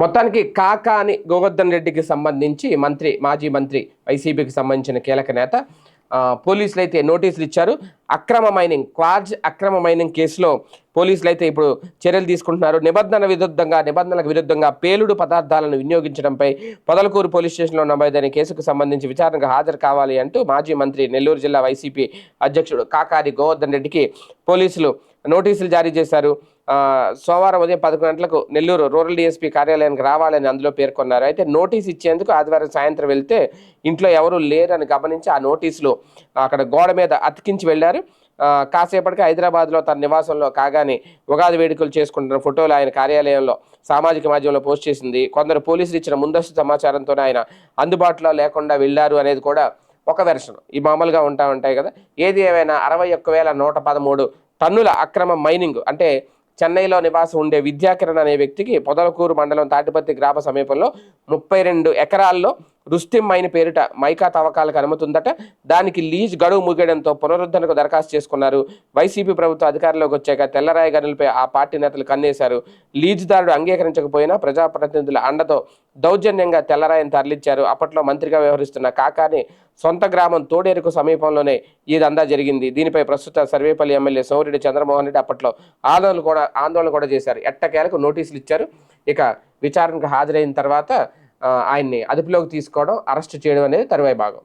మొత్తానికి కాకా అని గోవర్ధన్ రెడ్డికి సంబంధించి మంత్రి మాజీ మంత్రి వైసీపీకి సంబంధించిన కీలక నేత పోలీసులు అయితే నోటీసులు ఇచ్చారు. అక్రమ మైనింగ్ క్వాజ్ అక్రమ మైనింగ్ కేసులో పోలీసులు అయితే ఇప్పుడు చర్యలు తీసుకుంటున్నారు. నిబంధన విరుద్ధంగా నిబంధనలకు విరుద్ధంగా పేలుడు పదార్థాలను వినియోగించడంపై పొదలకూరు పోలీస్ స్టేషన్లో నమోదైన కేసుకు సంబంధించి విచారణకు హాజరు కావాలి అంటూ మాజీ మంత్రి నెల్లూరు జిల్లా వైసీపీ అధ్యక్షుడు కాకారి గోవర్ధన్ రెడ్డికి పోలీసులు నోటీసులు జారీ చేశారు. సోమవారం ఉదయం పదకొండు గంటలకు నెల్లూరు రూరల్ డిఎస్పీ కార్యాలయానికి రావాలని అందులో పేర్కొన్నారు. అయితే నోటీస్ ఇచ్చేందుకు ఆదివారం సాయంత్రం వెళ్తే ఇంట్లో ఎవరూ లేరని గమనించి ఆ నోటీసులు అక్కడ గోడ మీద అతికించి వెళ్ళారు. కాసేపటికి హైదరాబాద్లో తన నివాసంలో కాగానే ఉగాది వేడుకలు చేసుకుంటున్న ఫోటోలు ఆయన కార్యాలయంలో సామాజిక మాధ్యమంలో పోస్ట్ చేసింది. కొందరు పోలీసులు ఇచ్చిన ముందస్తు సమాచారంతో ఆయన అందుబాటులో లేకుండా వెళ్ళారు అనేది కూడా ఒక వెర్షన్. ఈ మామూలుగా ఉంటా ఉంటాయి కదా. ఏది ఏమైనా అరవై ఒక్క వేల నూట పదమూడు టన్నుల అక్రమ మైనింగ్ అంటే చెన్నైలో నివాసం ఉండే విద్యాకిరణ్ అనే వ్యక్తికి పొదలకూరు మండలం తాటిపత్తి గ్రామ సమీపంలో ముప్పై రెండు ఎకరాల్లో రుస్తిం పేరిట మైకా తవ్వకాలకు అనుమతి ఉందట దానికి లీజ్ గడువు ముగియడంతో పునరుద్ధరణకు దరఖాస్తు చేసుకున్నారు. వైసీపీ ప్రభుత్వం అధికారంలోకి వచ్చాక తెల్లరాయి గనులపై ఆ పార్టీ నేతలు కన్నేశారు. లీజుదారుడు అంగీకరించకపోయినా ప్రజాప్రతినిధుల అండతో దౌర్జన్యంగా తెల్లరాయిని తరలించారు. అప్పట్లో మంత్రిగా వ్యవహరిస్తున్న కాకాని సొంత గ్రామం తోడేరుకు సమీపంలోనే ఇదంతా జరిగింది. దీనిపై ప్రస్తుత సర్వేపల్లి ఎమ్మెల్యే సోమిరెడ్డి చంద్రమోహన్ రెడ్డి అప్పట్లో ఆందోళన కూడా ఆందోళన కూడా చేశారు. ఎట్టకేలకు నోటీసులు ఇచ్చారు. ఇక విచారణకు హాజరైన తర్వాత ఆయన్ని అదుపులోకి తీసుకోవడం అరెస్ట్ చేయడం అనేది తరువాయి భాగం.